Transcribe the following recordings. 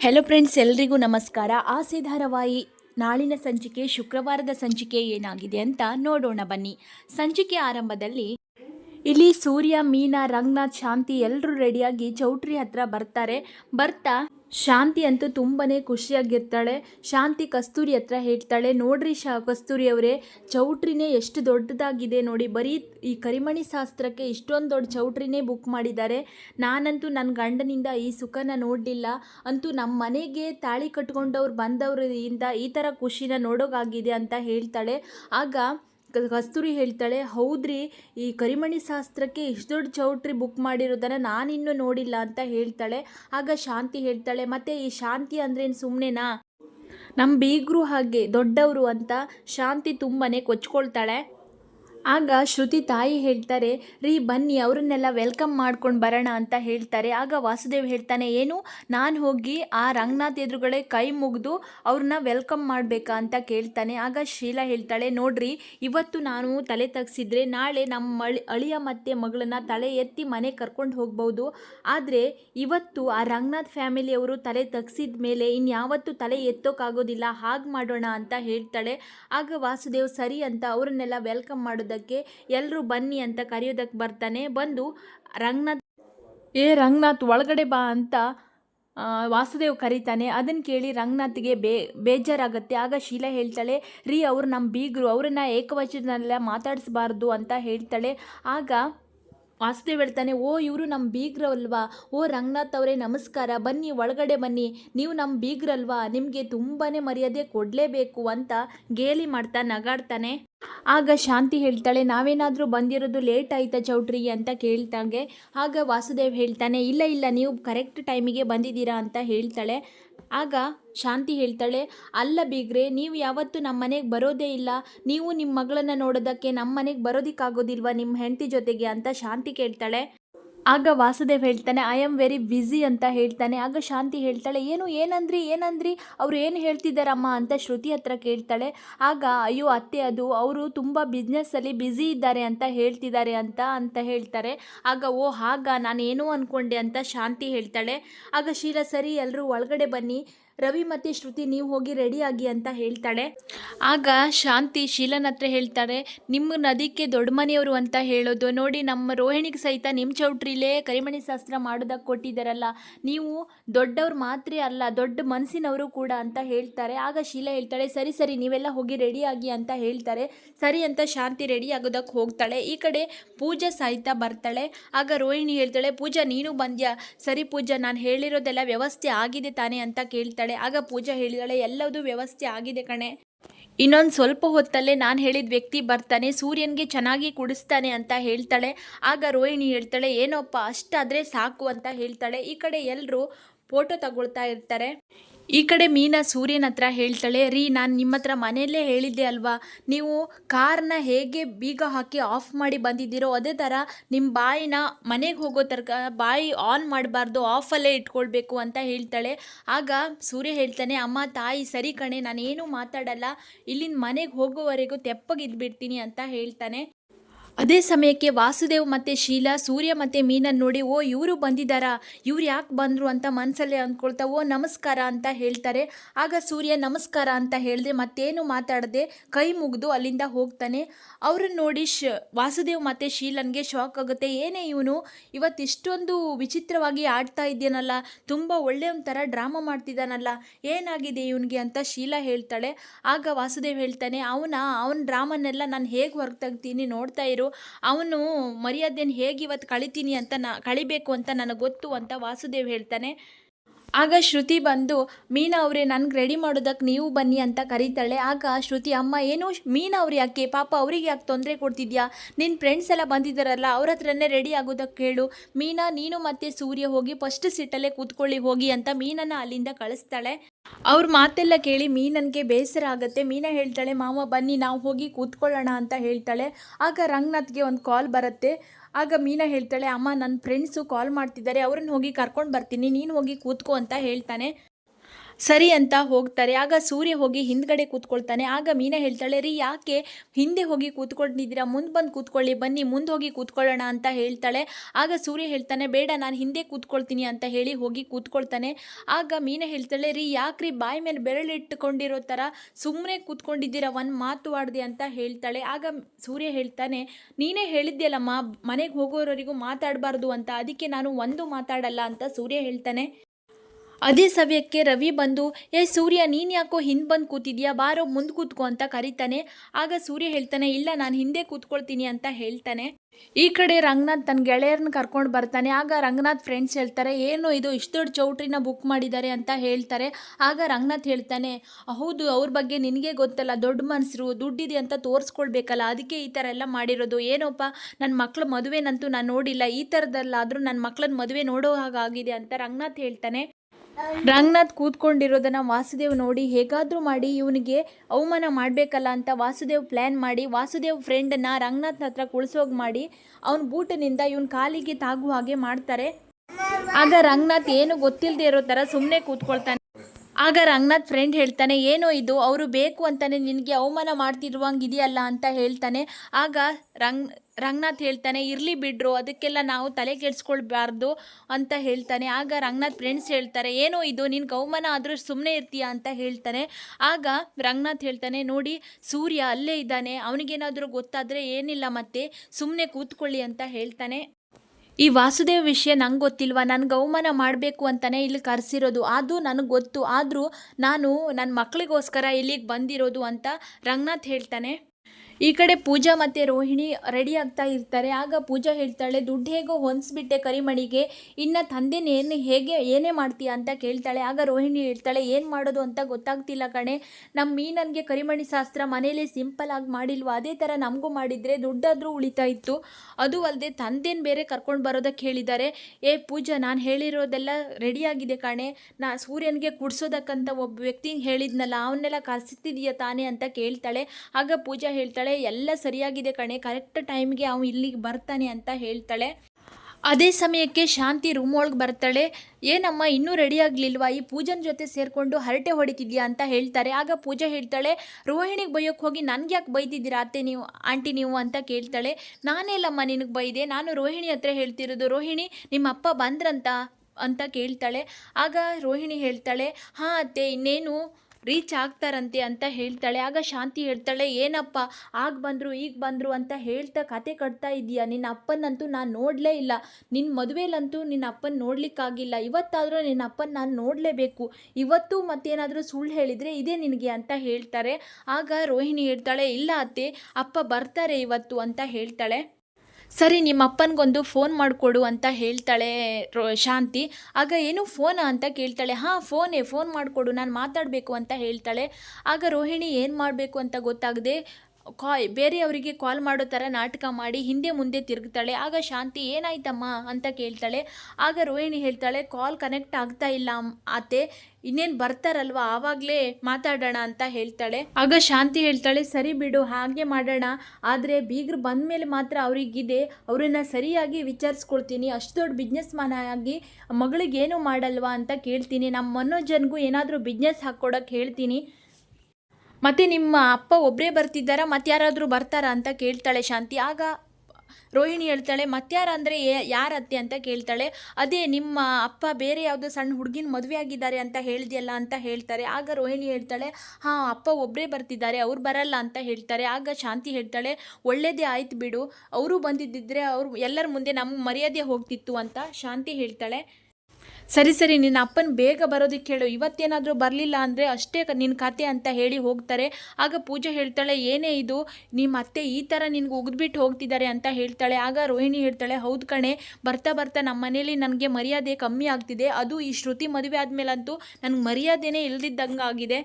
Hello friends ಎಲ್ರಿಗೂ ನಮಸ್ಕಾರ. ಆಸೆ ಧಾರಾವಾಹಿ ನಾಳಿನ ಸಂಚಿಕೆ, ಶುಕ್ರವಾರದ ಸಂಚಿಕೆ ಏನಾಗಿದೆ ಅಂತ ನೋಡೋಣ ಬನ್ನಿ. ಸಂಚಿಕೆ ಆರಂಭದಲ್ಲಿ ಇಲ್ಲಿ ಸೂರ್ಯ, ಮೀನಾ, ರಂಗನಾಥ್, ಶಾಂತಿ ಎಲ್ಲರೂ ರೆಡಿಯಾಗಿ ಚೌಟ್ರಿ ಹತ್ರ ಬರ್ತಾರೆ. ಬರ್ತಾ ಶಾಂತಿ ಅಂತೂ ತುಂಬಾ ಖುಷಿಯಾಗಿರ್ತಾಳೆ. ಶಾಂತಿ ಕಸ್ತೂರಿ ಹತ್ರ ಹೇಳ್ತಾಳೆ, ನೋಡ್ರಿ ಶಾ ಕಸ್ತೂರಿ ಅವರೇ ಚೌಟ್ರಿನೇ ಎಷ್ಟು ದೊಡ್ಡದಾಗಿದೆ ನೋಡಿ. ಬರೀ ಈ ಕರಿಮಣಿ ಶಾಸ್ತ್ರಕ್ಕೆ ಇಷ್ಟೊಂದು ದೊಡ್ಡ ಚೌಟ್ರಿನೇ ಬುಕ್ ಮಾಡಿದ್ದಾರೆ. ನಾನಂತೂ ನನ್ನ ಗಂಡನಿಂದ ಈ ಸುಖನ ನೋಡಲಿಲ್ಲ. ಅಂತೂ ನಮ್ಮ ಮನೆಗೆ ತಾಳಿ ಕಟ್ಕೊಂಡವ್ರು ಬಂದವರಿಂದ ಈ ಥರ ಖುಷಿನ ನೋಡೋಕ್ಕಾಗಿದೆ ಅಂತ ಹೇಳ್ತಾಳೆ. ಆಗ ಕಸ್ತೂರಿ ಹೇಳ್ತಾಳೆ, ಹೌದ್ರಿ, ಈ ಕರಿಮಣಿ ಶಾಸ್ತ್ರಕ್ಕೆ ಇಷ್ಟು ದೊಡ್ಡ ಚೌಟ್ರಿ ಬುಕ್ ಮಾಡಿರೋದನ್ನು ನಾನಿನ್ನೂ ನೋಡಿಲ್ಲ ಅಂತ ಹೇಳ್ತಾಳೆ. ಆಗ ಶಾಂತಿ ಹೇಳ್ತಾಳೆ, ಮತ್ತೆ ಈ ಶಾಂತಿ ಅಂದ್ರೇನು ಸುಮ್ಮನೆನಾ ನಮ್ಮ ಬೀಗರು ಹಾಗೆ ದೊಡ್ಡವರು ಅಂತ ಶಾಂತಿ ತುಂಬನೇ ಕೊಚ್ಕೊಳ್ತಾಳೆ. ಆಗ ಶ್ರುತಿ ತಾಯಿ ಹೇಳ್ತಾರೆ, ರೀ, ಬನ್ನಿ, ಅವರನ್ನೆಲ್ಲ ವೆಲ್ಕಮ್ ಮಾಡ್ಕೊಂಡು ಬರೋಣ ಅಂತ ಹೇಳ್ತಾರೆ. ಆಗ ವಾಸುದೇವ್ ಹೇಳ್ತಾನೆ, ಏನು? ನಾನು ಹೋಗಿ ಆ ರಂಗನಾಥ್ ಎದುರುಗಡೆ ಕೈ ಮುಗಿದು ಅವ್ರನ್ನ ವೆಲ್ಕಮ್ ಮಾಡಬೇಕಾ ಅಂತ ಕೇಳ್ತಾನೆ. ಆಗ ಶೀಲಾ ಹೇಳ್ತಾಳೆ, ನೋಡ್ರಿ, ಇವತ್ತು ನಾನು ತಲೆ ತಗ್ಸಿದ್ರೆ ನಾಳೆ ನಮ್ಮ ಅಳಿ ಅಳಿಯ ಮತ್ತೆ ಮಗಳನ್ನ ತಲೆ ಎತ್ತಿ ಮನೆ ಕರ್ಕೊಂಡು ಹೋಗ್ಬೋದು. ಆದರೆ ಇವತ್ತು ಆ ರಂಗನಾಥ್ ಫ್ಯಾಮಿಲಿಯವರು ತಲೆ ತಗ್ಸಿದ ಮೇಲೆ ಇನ್ಯಾವತ್ತೂ ತಲೆ ಎತ್ತೋಕ್ಕಾಗೋದಿಲ್ಲ ಹಾಗೆ ಮಾಡೋಣ ಅಂತ ಹೇಳ್ತಾಳೆ. ಆಗ ವಾಸುದೇವ್, ಸರಿ ಅಂತ ಅವರನ್ನೆಲ್ಲ ವೆಲ್ಕಮ್ ಮಾಡೋದಕ್ಕೆ ಎಲ್ಲರೂ ಬನ್ನಿ ಅಂತ ಕರೆಯೋದಕ್ಕೆ ಬರ್ತಾನೆ. ಬಂದು ರಂಗನಾಥ್ ಏ ರಂಗನಾಥ್ ಒಳಗಡೆ ಬಾ ಅಂತ ವಾಸುದೇವ್ ಕರೀತಾನೆ. ಅದನ್ನು ಕೇಳಿ ರಂಗನಾಥ್ಗೆ ಬೇ, ಬೇಜಾರಾಗುತ್ತೆ. ಆಗ ಶೀಲಾ ಹೇಳ್ತಾಳೆ, ರೀ ಅವರು ನಮ್ಮ ಬೀಗರು, ಅವರನ್ನ ಏಕವಚನೆಲ್ಲ ಮಾತಾಡಿಸ್ಬಾರ್ದು ಅಂತ ಹೇಳ್ತಾಳೆ. ಆಗ ವಾಸುದೇವ್ ಹೇಳ್ತಾನೆ, ಓ ಇವರು ನಮ್ಮ ಬೀಗ್ರಲ್ವಾ ಓ ರಂಗನಾಥ್ ಅವರೇ, ನಮಸ್ಕಾರ. ಬನ್ನಿ, ಒಳಗಡೆ ಬನ್ನಿ. ನೀವು ನಮ್ಮ ಬೀಗ್ರಲ್ವಾ ನಿಮಗೆ ತುಂಬಾ ಮರ್ಯಾದೆ ಕೊಡಲೇಬೇಕು ಅಂತ ಗೇಲಿ ಮಾಡ್ತಾ ನಗಾಡ್ತಾನೆ. ಆಗ ಶಾಂತಿ ಹೇಳ್ತಾಳೆ, ನಾವೇನಾದರೂ ಬಂದಿರೋದು ಲೇಟ್ ಆಯ್ತಾ ಚೌಟ್ರಿ? ಅಂತ ಕೇಳ್ತಾಗೆ. ಆಗ ವಾಸುದೇವ್ ಹೇಳ್ತಾನೆ, ಇಲ್ಲ ಇಲ್ಲ, ನೀವು ಕರೆಕ್ಟ್ ಟೈಮಿಗೆ ಬಂದಿದ್ದೀರಾ ಅಂತ ಹೇಳ್ತಾಳೆ. ಆಗ ಶಾಂತಿ ಹೇಳ್ತಾಳೆ, ಅಲ್ಲ ಬೀಗ್ರೆ, ನೀವು ಯಾವತ್ತೂ ನಮ್ಮ ಮನೆಗೆ ಬರೋದೇ ಇಲ್ಲ. ನೀವು ನಿಮ್ಮ ಮಗಳನ್ನು ನೋಡೋದಕ್ಕೆ ನಮ್ಮ ಮನೆಗೆ ಬರೋದಕ್ಕಾಗೋದಿಲ್ವಾ ನಿಮ್ಮ ಹೆಂಡತಿ ಜೊತೆಗೆ? ಅಂತ ಶಾಂತಿ ಕೇಳ್ತಾಳೆ. ಆಗ ವಾಸುದೇವ್ ಹೇಳ್ತಾನೆ ಐ ಆಮ್ ವೆರಿ ಬ್ಯುಸಿ ಅಂತ ಹೇಳ್ತಾನೆ. ಆಗ ಶಾಂತಿ ಹೇಳ್ತಾಳೆ, ಏನು, ಏನಂದ್ರಿ ಏನಂದ್ರಿ? ಅವ್ರು ಏನು ಹೇಳ್ತಿದ್ದಾರಮ್ಮ? ಅಂತ ಶ್ರುತಿ ಹತ್ರ ಕೇಳ್ತಾಳೆ. ಆಗ, ಅಯ್ಯೋ, ಅತ್ತೆ, ಅದು ಅವರು ತುಂಬ ಬಿಸ್ನೆಸ್ಸಲ್ಲಿ ಬ್ಯುಸಿ ಇದ್ದಾರೆ ಅಂತ ಹೇಳ್ತಿದ್ದಾರೆ ಅಂತ ಅಂತ ಹೇಳ್ತಾರೆ. ಆಗ, ಓ, ಹಾಗ? ನಾನು ಏನೋ ಅಂದ್ಕೊಂಡೆ ಅಂತ ಶಾಂತಿ ಹೇಳ್ತಾಳೆ. ಆಗ ಶೀಲಾ, ಸರಿ ಎಲ್ಲರೂ ಒಳಗಡೆ ಬನ್ನಿ. ರವಿ ಮತ್ತು ಶ್ರುತಿ ನೀವು ಹೋಗಿ ರೆಡಿಯಾಗಿ ಅಂತ ಹೇಳ್ತಾಳೆ. ಆಗ ಶಾಂತಿ ಶೀಲನ ಹತ್ರ ಹೇಳ್ತಾರೆ ನಿಮ್ಮ ನದಿಕ್ಕೆ ದೊಡ್ಡ ಮನೆಯವರು ಅಂತ ಹೇಳೋದು. ನೋಡಿ, ನಮ್ಮ ರೋಹಿಣಿಗೆ ಸಹಿತ ನಿಮ್ಮ ಚೌಟ್ರಿಲೇ ಕರಿಮಣಿ ಶಾಸ್ತ್ರ ಮಾಡೋದಕ್ಕೆ ಕೊಟ್ಟಿದ್ದಾರಲ್ಲ ನೀವು ದೊಡ್ಡವ್ರು ಮಾತ್ರ ಅಲ್ಲ, ದೊಡ್ಡ ಮನಸ್ಸಿನವರು ಕೂಡ ಅಂತ ಹೇಳ್ತಾರೆ. ಆಗ ಶೀಲಾ ಹೇಳ್ತಾಳೆ, ಸರಿ ಸರಿ, ನೀವೆಲ್ಲ ಹೋಗಿ ರೆಡಿಯಾಗಿ ಅಂತ ಹೇಳ್ತಾರೆ. ಸರಿ ಅಂತ ಶಾಂತಿ ರೆಡಿ ಆಗೋದಕ್ಕೆ ಹೋಗ್ತಾಳೆ. ಈ ಕಡೆ ಪೂಜಾ ಸಹಿತ ಬರ್ತಾಳೆ. ಆಗ ರೋಹಿಣಿ ಹೇಳ್ತಾಳೆ, ಪೂಜಾ, ನೀನು ಬಂದ್ಯಾ? ಸರಿ ಪೂಜಾ, ನಾನು ಹೇಳಿರೋದೆಲ್ಲ ವ್ಯವಸ್ಥೆ ಆಗಿದೆ ತಾನೇ ಅಂತ ಕೇಳ್ತಾಳೆ. ಆಗ ಪೂಜಾ ಹೇಳಿದಾಳೆ, ಎಲ್ಲದೂ ವ್ಯವಸ್ಥೆ ಆಗಿದೆ ಕಣೆ. ಇನ್ನೊಂದು ಸ್ವಲ್ಪ ಹೊತ್ತಲ್ಲೇ ನಾನು ಹೇಳಿದ ವ್ಯಕ್ತಿ ಬರ್ತಾನೆ, ಸೂರ್ಯನಿಗೆ ಚೆನ್ನಾಗಿ ಕುಡಿಸ್ತಾನೆ ಅಂತ ಹೇಳ್ತಾಳೆ. ಆಗ ರೋಹಿಣಿ ಹೇಳ್ತಾಳೆ, ಏನೋಪ್ಪ, ಅಷ್ಟಾದರೆ ಸಾಕು ಅಂತ ಹೇಳ್ತಾಳೆ. ಈ ಕಡೆ ಎಲ್ಲರೂ ಫೋಟೋ ತಗೊಳ್ತಾ ಇರ್ತಾರೆ. ಈ ಕಡೆ ಮೀನಾ ಸೂರ್ಯನ ಹತ್ರ ಹೇಳ್ತಾಳೆ, ರೀ, ನಾನು ನಿಮ್ಮ ಹತ್ರ ಮನೆಯಲ್ಲೇ ಹೇಳಿದ್ದೆ ಅಲ್ವಾ? ನೀವು ಕಾರ್ನ ಹೇಗೆ ಬೀಗ ಹಾಕಿ ಆಫ್ ಮಾಡಿ ಬಂದಿದ್ದೀರೋ, ಅದೇ ಥರ ನಿಮ್ಮ ಬಾಯಿನ ಮನೆಗೆ ಹೋಗೋ ತನಕ ಬಾಯಿ ಆನ್ ಮಾಡಬಾರ್ದು ಆಫಲ್ಲೇ ಇಟ್ಕೊಳ್ಬೇಕು ಅಂತ ಹೇಳ್ತಾಳೆ. ಆಗ ಸೂರ್ಯ ಹೇಳ್ತಾನೆ, ಅಮ್ಮ, ತಾಯಿ, ಸರಿ ಕಣೆ, ನಾನೇನು ಮಾತಾಡಲ್ಲ. ಇಲ್ಲಿನ ಮನೆಗೆ ಹೋಗೋವರೆಗೂ ತೆಪ್ಪಗಿದ್ಬಿಡ್ತೀನಿ ಅಂತ ಹೇಳ್ತಾನೆ. ಅದೇ ಸಮಯಕ್ಕೆ ವಾಸುದೇವ್ ಮತ್ತು ಶೀಲಾ, ಸೂರ್ಯ ಮತ್ತೆ ಮೀನನ್ನು ನೋಡಿ, ಓ, ಇವರು ಬಂದಿದ್ದಾರಾ? ಇವ್ರು ಯಾಕೆ ಬಂದರು ಅಂತ ಮನಸ್ಸಲ್ಲೇ ಅಂದ್ಕೊಳ್ತಾ ಓ, ನಮಸ್ಕಾರ ಅಂತ ಹೇಳ್ತಾರೆ. ಆಗ ಸೂರ್ಯ, ನಮಸ್ಕಾರ ಅಂತ ಹೇಳಿದೆ, ಮತ್ತೇನು ಮಾತಾಡದೆ, ಕೈ ಮುಗಿದು ಅಲ್ಲಿಂದ ಹೋಗ್ತಾನೆ. ಅವ್ರನ್ನ ನೋಡಿ ಶ, ವಾಸುದೇವ್ ಮತ್ತು ಶೀಲನ್ಗೆ ಶಾಕ್ ಆಗುತ್ತೆ. ಏನೇ ಇವನು ಇವತ್ತು ಇಷ್ಟೊಂದು ವಿಚಿತ್ರವಾಗಿ ಆಡ್ತಾ ಇದ್ದೇನಲ್ಲ ತುಂಬ ಒಳ್ಳೆಯ ಒಂಥರ ಡ್ರಾಮಾ ಮಾಡ್ತಿದ್ದಾನಲ್ಲ, ಏನಾಗಿದೆ ಇವನಿಗೆ ಅಂತ ಶೀಲಾ ಹೇಳ್ತಾಳೆ. ಆಗ ವಾಸುದೇವ್ ಹೇಳ್ತಾನೆ, ಅವನ ಅವನ ಡ್ರಾಮನ್ನೆಲ್ಲ ನಾನು ಹೇಗೆ ಹೊರಗೆ ತೆಗ್ತೀನಿ ನೋಡ್ತಾ ಇರು ಅವನು ಮರ್ಯಾದೆಯನ್ನು ಹೇಗೆ ಇವತ್ತು ಕಳಿತೀನಿ ಅಂತ ನಾ ಕಳಿಬೇಕು ಅಂತ ನನಗೆ ಗೊತ್ತು ಅಂತ ವಾಸುದೇವ್ ಹೇಳ್ತಾನೆ. ಆಗ ಶ್ರುತಿ ಬಂದು, ಮೀನಾ ಅವರೇ, ನನಗೆ ರೆಡಿ ಮಾಡೋದಕ್ಕೆ ನೀವು ಬನ್ನಿ ಅಂತ ಕರೀತಾಳೆ. ಆಗ ಶ್ರುತಿ, ಅಮ್ಮ, ಏನು? ಮೀನಾ ಅವ್ರು ಯಾಕೆ? ಪಾಪ ಅವರಿಗೆ ಯಾಕೆ ತೊಂದರೆ ಕೊಡ್ತಿದ್ಯಾ? ನಿನ್ನ ಫ್ರೆಂಡ್ಸ್ ಎಲ್ಲ ಬಂದಿದ್ದಾರಲ್ಲ ಅವ್ರ ಹತ್ರನೇ ರೆಡಿ ಆಗೋದಕ್ಕೆ ಹೇಳು ಮೀನಾ, ನೀನು ಮತ್ತೆ ಸೂರ್ಯ ಹೋಗಿ ಫಸ್ಟ್ ಸೀಟಲ್ಲೇ ಕೂತ್ಕೊಳ್ಳಿ, ಹೋಗಿ ಅಂತ ಮೀನನ್ನು ಅಲ್ಲಿಂದ ಕಳಿಸ್ತಾಳೆ. ಅವ್ರ ಮಾತೆಲ್ಲ ಕೇಳಿ, ಮೀನನ್ಗೆ ಬೇಸರ ಆಗುತ್ತೆ. ಮೀನ ಹೇಳ್ತಾಳೆ, ಮಾವ, ಬನ್ನಿ, ನಾವು ಹೋಗಿ ಕೂತ್ಕೊಳ್ಳೋಣ ಅಂತ ಹೇಳ್ತಾಳೆ. ಆಗ ರಂಗನಾಥ್ಗೆ ಒಂದು ಕಾಲ್ ಬರುತ್ತೆ. ಆಗ ಮೀನಾ ಹೇಳ್ತಾಳೆ, ಅಮ್ಮ ನನ್ನ ಫ್ರೆಂಡ್ಸು ಕಾಲ್ ಮಾಡ್ತಿದ್ದಾರೆ. ಅವ್ರನ್ನ ಹೋಗಿ ಕರ್ಕೊಂಡು ಬರ್ತೀನಿ. ನೀನು ಹೋಗಿ ಕೂತ್ಕೋ ಅಂತ ಹೇಳ್ತಾನೆ. ಸರಿ ಅಂತ ಹೋಗ್ತಾರೆ. ಆಗ ಸೂರ್ಯ ಹೋಗಿ ಹಿಂದ್ಗಡೆ ಕೂತ್ಕೊಳ್ತಾನೆ. ಆಗ ಮೀನಾ ಹೇಳ್ತಾಳೆ, ರೀ, ಯಾಕೆ ಹಿಂದೆ ಹೋಗಿ ಕೂತ್ಕೊಂಡಿದ್ದೀರಾ? ಮುಂದೆ ಬಂದು ಕೂತ್ಕೊಳ್ಳಿ, ಬನ್ನಿ, ಮುಂದೆ ಹೋಗಿ ಕೂತ್ಕೊಳ್ಳೋಣ ಅಂತ ಹೇಳ್ತಾಳೆ. ಆಗ ಸೂರ್ಯ ಹೇಳ್ತಾನೆ, ಬೇಡ, ನಾನು ಹಿಂದೆ ಕೂತ್ಕೊಳ್ತೀನಿ ಅಂತ ಹೇಳಿ ಹೋಗಿ ಕೂತ್ಕೊಳ್ತಾನೆ. ಆಗ ಮೀನಾ ಹೇಳ್ತಾಳೆ, ರೀ, ಯಾಕ್ರಿ ಬಾಯಿ ಮೇಲೆ ಬೆರಳಿಟ್ಟುಕೊಂಡಿರೋ ಥರ ಸುಮ್ಮನೆ ಕೂತ್ಕೊಂಡಿದ್ದೀರಾ? ಒಂದು ಮಾತು ಆಡ್ದೆ ಅಂತ ಹೇಳ್ತಾಳೆ. ಆಗ ಸೂರ್ಯ ಹೇಳ್ತಾನೆ, ನೀನೇ ಹೇಳಿದ್ಯಲ್ಲಮ್ಮ, ಮನೆಗೆ ಹೋಗೋರವರಿಗೂ ಮಾತಾಡಬಾರ್ದು ಅಂತ, ಅದಕ್ಕೆ ನಾನು ಒಂದು ಮಾತಾಡಲ್ಲ ಅಂತ ಸೂರ್ಯ ಹೇಳ್ತಾನೆ. ಅದೇ ಸಮಯಕ್ಕೆ ರವಿ ಬಂದು, ಏ ಸೂರ್ಯ, ನೀನು ಯಾಕೋ ಹಿಂದೆ ಬಂದು ಕೂತಿದ್ಯಾ? ಬಾರೋ, ಮುಂದೆ ಕೂತ್ಕೋ ಅಂತ ಕರೀತಾನೆ. ಆಗ ಸೂರ್ಯ ಹೇಳ್ತಾನೆ, ಇಲ್ಲ, ನಾನು ಹಿಂದೆ ಕೂತ್ಕೊಳ್ತೀನಿ ಅಂತ ಹೇಳ್ತಾನೆ. ಈ ಕಡೆ ರಂಗನಾಥ್ ತನ್ನ ಗೆಳೆಯರನ್ನ ಕರ್ಕೊಂಡು ಬರ್ತಾನೆ. ಆಗ ರಂಗನಾಥ್ ಫ್ರೆಂಡ್ಸ್ ಹೇಳ್ತಾರೆ, ಏನು ಇದು ಇಷ್ಟು ದೊಡ್ಡ ಚೌಟ್ರಿನ ಬುಕ್ ಮಾಡಿದ್ದಾರೆ ಅಂತ ಹೇಳ್ತಾರೆ. ಆಗ ರಂಗನಾಥ್ ಹೇಳ್ತಾನೆ, ಹೌದು, ಅವ್ರ ಬಗ್ಗೆ ನಿನಗೆ ಗೊತ್ತಲ್ಲ, ದೊಡ್ಡ ಮನಸ್ಸರು ದುಡ್ಡಿದೆ ಅಂತ ತೋರಿಸ್ಕೊಳ್ಬೇಕಲ್ಲ, ಅದಕ್ಕೆ ಈ ಥರ ಎಲ್ಲ ಮಾಡಿರೋದು. ಏನೋಪ್ಪ ನನ್ನ ಮಕ್ಳ ಮದುವೆನಂತೂ ನಾನು ನೋಡಿಲ್ಲ, ಈ ಥರದಲ್ಲಾದರೂ ನನ್ನ ಮಕ್ಳನ್ನ ಮದುವೆ ನೋಡೋ ಹಾಗಾಗಿದೆ ಅಂತ ರಂಗನಾಥ್ ಹೇಳ್ತಾನೆ. ರಂಗನಾಥ್ ಕೂತ್ಕೊಂಡಿರೋದನ್ನ ವಾಸುದೇವ್ ನೋಡಿ ಹೇಗಾದರೂ ಮಾಡಿ ಇವನಿಗೆ ಅವಮಾನ ಮಾಡಬೇಕಲ್ಲ ಅಂತ ವಾಸುದೇವ್ ಪ್ಲ್ಯಾನ್ ಮಾಡಿ, ವಾಸುದೇವ್ ಫ್ರೆಂಡನ್ನ ರಂಗನಾಥ್ ಹತ್ರ ಕುಳಿಸೋಗ್ ಮಾಡಿ ಅವನ ಬೂಟಿನಿಂದ ಇವನ್ ಕಾಲಿಗೆ ತಾಗುವ ಹಾಗೆ ಮಾಡ್ತಾರೆ. ಆಗ ರಂಗನಾಥ್ ಏನು ಗೊತ್ತಿಲ್ಲದೆ ಇರೋ ತರ ಸುಮ್ಮನೆ ಕೂತ್ಕೊಳ್ತಾನೆ. ಆಗ ರಂಗನಾಥ್ ಫ್ರೆಂಡ್ ಹೇಳ್ತಾನೆ, ಏನೋ ಇದು, ಅವರು ಬೇಕು ಅಂತಾನೆ ನಿನಗೆ ಅವಮಾನ ಮಾಡ್ತಿರುವಂಗಿದೆಯಲ್ಲ ಅಂತ ಹೇಳ್ತಾನೆ. ಆಗ ರಂಗ್, ರಂಗನಾಥ್ ಹೇಳ್ತಾನೆ, ಇರಲಿ ಬಿಡ್ರು, ಅದಕ್ಕೆಲ್ಲ ನಾವು ತಲೆ ಕೆಡಿಸ್ಕೊಳ್ಬಾರ್ದು ಅಂತ ಹೇಳ್ತಾನೆ. ಆಗ ರಂಗನಾಥ್ ಫ್ರೆಂಡ್ಸ್ ಹೇಳ್ತಾರೆ, ಏನೋ ಇದು, ನಿನ್ಗೆ ಅವಮಾನ ಆದರೂ ಸುಮ್ಮನೆ ಇರ್ತೀಯ ಅಂತ ಹೇಳ್ತಾನೆ. ಆಗ ರಂಗನಾಥ್ ಹೇಳ್ತಾನೆ, ನೋಡಿ, ಸೂರ್ಯ ಅಲ್ಲೇ ಇದ್ದಾನೆ, ಅವನಿಗೇನಾದರೂ ಗೊತ್ತಾದರೆ ಏನಿಲ್ಲ ಮತ್ತೆ ಸುಮ್ಮನೆ ಕೂತ್ಕೊಳ್ಳಿ ಅಂತ ಹೇಳ್ತಾನೆ. ಈ ವಾಸುದೇವ್ ವಿಷಯ ನಂಗೆ ಗೊತ್ತಿಲ್ವಾ? ನನಗೆ ಅವಮಾನ ಮಾಡಬೇಕು ಅಂತಲೇ ಇಲ್ಲಿ ಕರೆಸಿರೋದು. ಅದು ನನಗೆ ಗೊತ್ತು. ಆದರೂ ನಾನು ನನ್ನ ಮಕ್ಕಳಿಗೋಸ್ಕರ ಇಲ್ಲಿಗೆ ಬಂದಿರೋದು ಅಂತ ರಂಗನಾಥ್ ಹೇಳ್ತಾನೆ. ಈ ಕಡೆ ಪೂಜಾ ಮತ್ತು ರೋಹಿಣಿ ರೆಡಿ ಆಗ್ತಾ ಇರ್ತಾರೆ. ಆಗ ಪೂಜಾ ಹೇಳ್ತಾಳೆ, ದುಡ್ಡು ಹೇಗೋ ಹೊಂದಿಸ್ಬಿಟ್ಟೆ ಕರಿಮಣಿಗೆ. ಇನ್ನು ತಂದೆನ ಏನು ಹೇಗೆ, ಏನೇ ಮಾಡ್ತೀಯ ಅಂತ ಕೇಳ್ತಾಳೆ. ಆಗ ರೋಹಿಣಿ ಹೇಳ್ತಾಳೆ, ಏನು ಮಾಡೋದು ಅಂತ ಗೊತ್ತಾಗ್ತಿಲ್ಲ ಕಣೆ. ನಮ್ಮ ಮೀನನ್ಗೆ ಕರಿಮಣಿ ಶಾಸ್ತ್ರ ಮನೇಲಿ ಸಿಂಪಲ್ ಆಗಿ ಮಾಡಿಲ್ವ? ಅದೇ ಥರ ನಮಗೂ ಮಾಡಿದರೆ ದುಡ್ಡಾದರೂ ಉಳಿತಾ ಇತ್ತು. ಅದು ಅಲ್ಲದೆ ತಂದೆನ ಬೇರೆ ಕರ್ಕೊಂಡು ಬರೋದಕ್ಕೆ ಹೇಳಿದ್ದಾರೆ ಏ ಪೂಜಾ, ನಾನು ಹೇಳಿರೋದೆಲ್ಲ ರೆಡಿಯಾಗಿದೆ ಕಣೆ. ನಾ ಸೂರ್ಯನಿಗೆ ಕುಡ್ಸೋದಕ್ಕಂತ ಒಬ್ಬ ವ್ಯಕ್ತಿ ಹೇಳಿದ್ನಲ್ಲ, ಅವನ್ನೆಲ್ಲ ಕರೆಸ್ತಿದೀಯ ತಾನೇ? ಅಂತ ಕೇಳ್ತಾಳೆ. ಆಗ ಪೂಜಾ ಹೇಳ್ತಾಳೆ ಎಲ್ಲ ಸರಿಯಾಗಿದೆ ಕಣೆ ಕರೆಕ್ಟ್ ಟೈಮ್ಗೆ ಅವನು ಇಲ್ಲಿಗೆ ಬರ್ತಾನೆ ಅಂತ ಹೇಳ್ತಾಳೆ. ಅದೇ ಸಮಯಕ್ಕೆ ಶಾಂತಿ ರೂಮ್ ಒಳಗೆ ಬರ್ತಾಳೆ, ಏನಮ್ಮ, ಇನ್ನೂ ರೆಡಿ ಆಗಲಿಲ್ವಾ? ಈ ಪೂಜನ್ ಜೊತೆ ಸೇರಿಕೊಂಡು ಹರಟೆ ಹೊಡಿತಿದ್ಯಾ? ಅಂತ ಹೇಳ್ತಾರೆ. ಆಗ ಪೂಜಾ ಹೇಳ್ತಾಳೆ, ರೋಹಿಣಿಗೆ ಬೈಯೋಕ್ಕೆ ಹೋಗಿ ನನಗೆ ಯಾಕೆ ಬೈತಿದ್ದೀರಾ ಅತ್ತೆ ನೀವು, ಆಂಟಿ ನೀವು? ಅಂತ ಕೇಳ್ತಾಳೆ. ನಾನೇ ಇಲ್ಲಮ್ಮ ನಿನಗೆ ಬೈದೆ, ನಾನು ರೋಹಿಣಿ ಹತ್ರ ಹೇಳ್ತಿರೋದು. ರೋಹಿಣಿ, ನಿಮ್ಮ ಅಪ್ಪ ಬಂದ್ರಂತ? ಅಂತ ಕೇಳ್ತಾಳೆ. ಆಗ ರೋಹಿಣಿ ಹೇಳ್ತಾಳೆ, ಹಾಂ ಅತ್ತೆ, ಇನ್ನೇನು? ರೀಚ್ ಆಗ್ತಾರಂತೆ ಅಂತ ಹೇಳ್ತಾಳೆ. ಆಗ ಶಾಂತಿ ಹೇಳ್ತಾಳೆ, ಏನಪ್ಪ, ಆಗ ಬಂದರು, ಈಗ ಬಂದರು ಅಂತ ಹೇಳ್ತಾ ಕತೆ ಕಟ್ತಾ ಇದೀಯಾ ನಿನ್ನ ಅಪ್ಪನಂತೂ ನಾನು ನೋಡಲೇ ಇಲ್ಲ. ನಿನ್ನ ಮದುವೆಲಂತೂ ನಿನ್ನ ಅಪ್ಪನ ನೋಡಲಿಕ್ಕಾಗಿಲ್ಲ. ಇವತ್ತಾದರೂ ನಿನ್ನ ಅಪ್ಪನ ನಾನು ನೋಡಲೇಬೇಕು. ಇವತ್ತು ಮತ್ತೇನಾದರೂ ಸುಳ್ಳು ಹೇಳಿದರೆ ಇದೇ ನಿನಗೆ ಅಂತ ಹೇಳ್ತಾರೆ. ಆಗ ರೋಹಿಣಿ ಹೇಳ್ತಾಳೆ, ಇಲ್ಲ ಅತ್ತೆ, ಅಪ್ಪ ಬರ್ತಾರೆ ಇವತ್ತು ಅಂತ ಹೇಳ್ತಾಳೆ. ಸರಿ ನಿಮ್ಮ ಅಪ್ಪನಿಗೊಂದು ಫೋನ್ ಮಾಡಿಕೊಡು ಅಂತ ಹೇಳ್ತಾಳೆ ಶಾಂತಿ. ಆಗ ಏನು ಫೋನಾ ಅಂತ ಕೇಳ್ತಾಳೆ. ಹಾಂ, ಫೋನೇ, ಫೋನ್ ಮಾಡಿಕೊಡು, ನಾನು ಮಾತಾಡಬೇಕು ಅಂತ ಹೇಳ್ತಾಳೆ. ಆಗ ರೋಹಿಣಿ ಏನು ಮಾಡಬೇಕು ಅಂತ ಗೊತ್ತಾಗದೆ ಕಾ ಬೇರೆಯವರಿಗೆ ಕಾಲ್ ಮಾಡೋ ಥರ ನಾಟಕ ಮಾಡಿ ಹಿಂದೆ ಮುಂದೆ ತಿರುಗ್ತಾಳೆ. ಆಗ ಶಾಂತಿ, ಏನಾಯ್ತಮ್ಮ ಅಂತ ಕೇಳ್ತಾಳೆ. ಆಗ ರೋಹಿಣಿ ಹೇಳ್ತಾಳೆ, ಕಾಲ್ ಕನೆಕ್ಟ್ ಆಗ್ತಾ ಇಲ್ಲ ಆತೆ. ಇನ್ನೇನು ಬರ್ತಾರಲ್ವ? ಆವಾಗಲೇ ಮಾತಾಡೋಣ ಅಂತ ಹೇಳ್ತಾಳೆ. ಆಗ ಶಾಂತಿ ಹೇಳ್ತಾಳೆ, ಸರಿ ಬಿಡು, ಹಾಗೆ ಮಾಡೋಣ. ಆದರೆ ಬೀಗರು ಬಂದ ಮೇಲೆ ಮಾತ್ರ ಅವರಿಗಿದೆ. ಅವರನ್ನು ಸರಿಯಾಗಿ ವಿಚಾರಿಸ್ಕೊಳ್ತೀನಿ. ಅಷ್ಟು ದೊಡ್ಡ ಬಿಸ್ನೆಸ್ ಮ್ಯಾನ್ ಆಗಿ ಮಗಳಿಗೇನು ಮಾಡಲ್ವಾ? ಅಂತ ಕೇಳ್ತೀನಿ. ನಮ್ಮ ಮನೋಜನ್ಗೂ ಏನಾದರೂ ಬಿಸ್ನೆಸ್ ಹಾಕ್ಕೊಡೋಕ್ಕೆ ಹೇಳ್ತೀನಿ. ಮತ್ತೆ ನಿಮ್ಮ ಅಪ್ಪ ಒಬ್ಬರೇ ಬರ್ತಿದ್ದಾರಾ? ಮತ್ತಾರಾದರೂ ಬರ್ತಾರಾ ಅಂತ ಕೇಳ್ತಾಳೆ ಶಾಂತಿ. ಆಗ ರೋಹಿಣಿ ಹೇಳ್ತಾಳೆ ಮತ್ಯಾರ ಅಂದರೆ ಯಾರತ್ತೆ ಅಂತ ಕೇಳ್ತಾಳೆ. ಅದೇ ನಿಮ್ಮ ಅಪ್ಪ ಬೇರೆ ಯಾವುದೋ ಸಣ್ಣ ಹುಡುಗಿನ ಮದುವೆ ಆಗಿದ್ದಾರೆ ಅಂತ ಹೇಳಿದೆಯಲ್ಲ ಅಂತ ಹೇಳ್ತಾರೆ. ಆಗ ರೋಹಿಣಿ ಹೇಳ್ತಾಳೆ, ಹಾಂ, ಅಪ್ಪ ಒಬ್ಬರೇ ಬರ್ತಿದ್ದಾರೆ, ಅವ್ರು ಬರಲ್ಲ ಅಂತ ಹೇಳ್ತಾರೆ. ಆಗ ಶಾಂತಿ ಹೇಳ್ತಾಳೆ, ಒಳ್ಳೇದೇ ಆಯ್ತು ಬಿಡು. ಅವರು ಬಂದಿದ್ದಿದ್ರೆ ಅವ್ರು ಎಲ್ಲರ ಮುಂದೆ ನಮ್ಮ ಮರ್ಯಾದೆ ಹೋಗ್ತಿತ್ತು ಅಂತ ಶಾಂತಿ ಹೇಳ್ತಾಳೆ. ಸರಿ ಸರಿ, ನಿನ್ನ ಅಪ್ಪನ ಬೇಗ ಬರೋದಕ್ಕೆ ಹೇಳು ಇವತ್ತೇನಾದರೂ ಬರಲಿಲ್ಲ ಅಂದರೆ ಅಷ್ಟೇ ನಿನ್ನ ಕತೆ ಅಂತ ಹೇಳಿ ಹೋಗ್ತಾರೆ. ಆಗ ಪೂಜೆ ಹೇಳ್ತಾಳೆ, ಏನೇ ಇದು? ನಿಮ್ಮ ಅತ್ತೆ ಈ ಥರ ನಿನ್ಗೆ ಉಗಿದ್ಬಿಟ್ಟು ಹೋಗ್ತಿದ್ದಾರೆ ಅಂತ ಹೇಳ್ತಾಳೆ. ಆಗ ರೋಹಿಣಿ ಹೇಳ್ತಾಳೆ, ಹೌದು ಕಣೆ, ಬರ್ತಾ ಬರ್ತಾ ನಮ್ಮ ಮನೇಲಿ ನನಗೆ ಮರ್ಯಾದೆ ಕಮ್ಮಿ ಆಗ್ತಿದೆ. ಅದು ಈ ಶ್ರುತಿ ಮದುವೆ ಆದಮೇಲಂತೂ ನನಗೆ ಮರ್ಯಾದೆನೇ ಇಲ್ದಿದ್ದಂಗೆ ಆಗಿದೆ.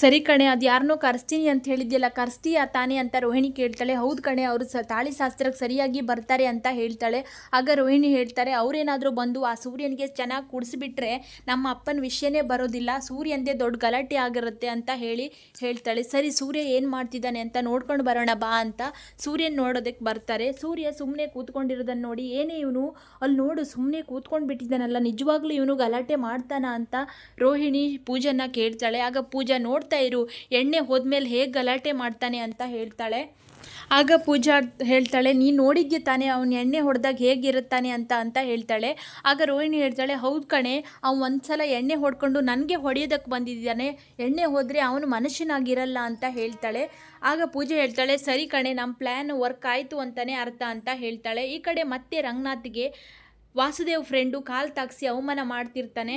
ಸರಿ ಕಣೆ, ಅದು ಯಾರನ್ನೋ ಕರೆಸ್ತೀನಿ ಅಂತ ಹೇಳಿದ್ಯಲ್ಲ, ಕರೆಸ್ತೀಯಾ ತಾನೇ ಅಂತ ರೋಹಿಣಿ ಕೇಳ್ತಾಳೆ. ಹೌದು ಕಣೆ, ಅವರು ಸ, ತಾಳಿ ಶಾಸ್ತ್ರಕ್ಕೆ ಸರಿಯಾಗಿ ಬರ್ತಾರೆ ಅಂತ ಹೇಳ್ತಾಳೆ. ಆಗ ರೋಹಿಣಿ ಹೇಳ್ತಾರೆ, ಅವರೇನಾದರೂ ಬಂದು ಆ ಸೂರ್ಯನಿಗೆ ಚೆನ್ನಾಗಿ ಕುಡಿಸ್ಬಿಟ್ರೆ ನಮ್ಮ ಅಪ್ಪನ ವಿಷಯನೇ ಬರೋದಿಲ್ಲ, ಸೂರ್ಯಂದೇ ದೊಡ್ಡ ಗಲಾಟೆ ಆಗಿರುತ್ತೆ ಅಂತ ಹೇಳಿ ಹೇಳ್ತಾಳೆ. ಸರಿ, ಸೂರ್ಯ ಏನು ಮಾಡ್ತಿದ್ದಾನೆ ಅಂತ ನೋಡ್ಕೊಂಡು ಬರೋಣ ಬಾ ಅಂತ ಸೂರ್ಯನ ನೋಡೋದಕ್ಕೆ ಬರ್ತಾರೆ. ಸೂರ್ಯ ಸುಮ್ಮನೆ ಕೂತ್ಕೊಂಡಿರೋದನ್ನು ನೋಡಿ, ಏನೇ ಇವನು ಅಲ್ಲಿ ನೋಡು ಸುಮ್ಮನೆ ಕೂತ್ಕೊಂಡು ಬಿಟ್ಟಿದ್ದಾನಲ್ಲ, ನಿಜವಾಗ್ಲೂ ಇವನು ಗಲಾಟೆ ಮಾಡ್ತಾನ ಅಂತ ರೋಹಿಣಿ ಪೂಜನ ಕೇಳ್ತಾಳೆ. ಆಗ ಪೂಜಾ ನೋಡ್ತಾ ಇರು, ಎಣ್ಣೆ ಹೋದ್ಮೇಲೆ ಹೇಗೆ ಗಲಾಟೆ ಮಾಡ್ತಾನೆ ಅಂತ ಹೇಳ್ತಾಳೆ. ಆಗ ಪೂಜಾ ಹೇಳ್ತಾಳೆ ನೀ ನೋಡಿದ್ಯ ತಾನೇ ಅವ್ನು ಎಣ್ಣೆ ಹೊಡೆದಾಗ ಹೇಗಿರುತ್ತಾನೆ ಅಂತ ಅಂತ ಹೇಳ್ತಾಳೆ. ಆಗ ರೋಹಿಣಿ ಹೇಳ್ತಾಳೆ, ಹೌದು ಕಣೆ, ಅವ್ನು ಒಂದ್ಸಲ ಎಣ್ಣೆ ಹೊಡ್ಕೊಂಡು ನನಗೆ ಹೊಡೆಯೋದಕ್ಕೆ ಬಂದಿದ್ದಾನೆ, ಎಣ್ಣೆ ಹೋದರೆ ಅವನು ಮನುಷ್ಯನಾಗಿರಲ್ಲ ಅಂತ ಹೇಳ್ತಾಳೆ. ಆಗ ಪೂಜೆ ಹೇಳ್ತಾಳೆ, ಸರಿ ಕಣೆ ನಮ್ಮ ಪ್ಲ್ಯಾನ್ ವರ್ಕ್ ಆಯಿತು ಅಂತಲೇ ಅರ್ಥ ಅಂತ ಹೇಳ್ತಾಳೆ. ಈ ಕಡೆ ಮತ್ತೆ ರಂಗನಾಥ್ಗೆ ವಾಸುದೇವ್ ಫ್ರೆಂಡು ಕಾಲು ತಾಗಿಸಿ ಅವಮಾನ ಮಾಡ್ತಿರ್ತಾನೆ.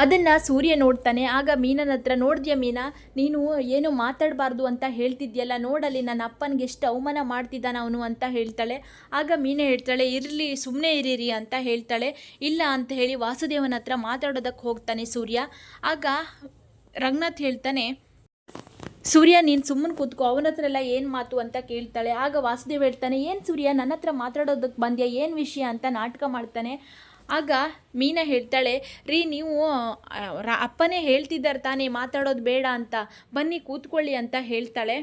ಅದನ್ನು ಸೂರ್ಯ ನೋಡ್ತಾನೆ, ಆಗ ಮೀನನ ಹತ್ರ, ನೋಡಿದ್ಯಾ ಮೀನಾ? ನೀನು ಏನು ಮಾತಾಡಬಾರ್ದು ಅಂತ ಹೇಳ್ತಿದ್ಯಲ್ಲ, ನೋಡಲ್ಲಿ ನನ್ನ ಅಪ್ಪನಿಗೆ ಎಷ್ಟು ಅವಮಾನ ಮಾಡ್ತಿದ್ದಾನ ಅವನು ಅಂತ ಹೇಳ್ತಾಳೆ. ಆಗ ಮೀನ ಹೇಳ್ತಾಳೆ, ಇರಲಿ ಸುಮ್ಮನೆ ಇರೀರಿ ಅಂತ ಹೇಳ್ತಾಳೆ. ಇಲ್ಲ ಅಂತ ಹೇಳಿ ವಾಸುದೇವನ ಹತ್ರ ಮಾತಾಡೋದಕ್ಕೆ ಹೋಗ್ತಾನೆ ಸೂರ್ಯ. ಆಗ ರಂಗನಾಥ್ ಹೇಳ್ತಾನೆ, ಸೂರ್ಯ, ನೀನು ಸುಮ್ಮನೆ ಕೂತ್ಕೋ, ಅವನ ಹತ್ರ ಎಲ್ಲ ಏನು ಮಾತು ಅಂತ ಕೇಳ್ತಾಳೆ. ಆಗ ವಾಸುದೇವ್ ಹೇಳ್ತಾನೆ, ಏನು ಸೂರ್ಯ, ನನ್ನ ಹತ್ರ ಮಾತಾಡೋದಕ್ಕೆ ಬಂದ್ಯಾ? ಏನು ವಿಷಯ ಅಂತ ನಾಟಕ ಮಾಡ್ತಾನೆ. ಆಗ ಮೀನಾ ಹೇಳ್ತಾಳೆ, ರೀ ನೀವು ಅಪ್ಪನೇ ಹೇಳ್ತಿದ್ದಾರೆ ತಾನೇ, ಮಾತಾಡೋದು ಬೇಡ ಅಂತ, ಬನ್ನಿ ಕೂತ್ಕೊಳ್ಳಿ ಅಂತ ಹೇಳ್ತಾಳೆ.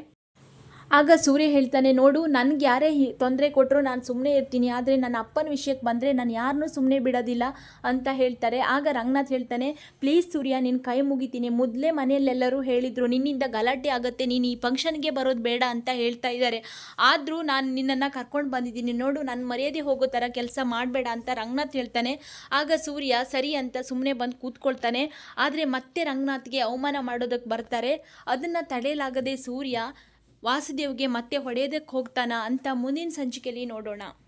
ಆಗ ಸೂರ್ಯ ಹೇಳ್ತಾನೆ, ನೋಡು, ನನಗೆ ಯಾರೇ ತೊಂದರೆ ಕೊಟ್ಟರು ನಾನು ಸುಮ್ಮನೆ ಇರ್ತೀನಿ, ಆದರೆ ನನ್ನ ಅಪ್ಪನ ವಿಷಯಕ್ಕೆ ಬಂದರೆ ನಾನು ಯಾರನ್ನೂ ಸುಮ್ಮನೆ ಬಿಡೋದಿಲ್ಲ, ಅಂತ ಹೇಳ್ತಾರೆ. ಆಗ ರಂಗನಾಥ್ ಹೇಳ್ತಾನೆ, ಪ್ಲೀಸ್ ಸೂರ್ಯ ನಿನ್ನ ಕೈ ಮುಗಿತೀನಿ. ಮೊದಲೇ ಮನೆಯಲ್ಲೆಲ್ಲರೂ ಹೇಳಿದರು, ನಿನ್ನಿಂದ ಗಲಾಟೆ ಆಗುತ್ತೆ, ನೀನು ಈ ಫಂಕ್ಷನ್ಗೆ ಬರೋದು ಬೇಡ, ಅಂತ ಹೇಳ್ತಾ ಇದ್ದಾರೆ. ಆದರೂ ನಾನು ನಿನ್ನನ್ನು ಕರ್ಕೊಂಡು ಬಂದಿದ್ದೀನಿ, ನೋಡು ನನ್ನ ಮರ್ಯಾದೆ ಹೋಗೋ ಥರ ಕೆಲಸ ಮಾಡಬೇಡ, ಅಂತ ರಂಗನಾಥ್ ಹೇಳ್ತಾನೆ. ಆಗ ಸೂರ್ಯ, ಸರಿ ಅಂತ ಸುಮ್ಮನೆ ಬಂದು ಕೂತ್ಕೊಳ್ತಾನೆ, ಆದರೆ ಮತ್ತೆ ರಂಗನಾಥ್ಗೆ ಅವಮಾನ ಮಾಡೋದಕ್ಕೆ ಬರ್ತಾರೆ. ಅದನ್ನು ತಡೆಯಲಾಗದೆ ಸೂರ್ಯ ವಾಸುದೇವ್ಗೆ ಮತ್ತೆ ಹೊಡೆಯೋದಕ್ಕೆ ಹೋಗ್ತಾನ ಅಂತ ಮುಂದಿನ ಸಂಚಿಕೆಯಲ್ಲಿ ನೋಡೋಣ.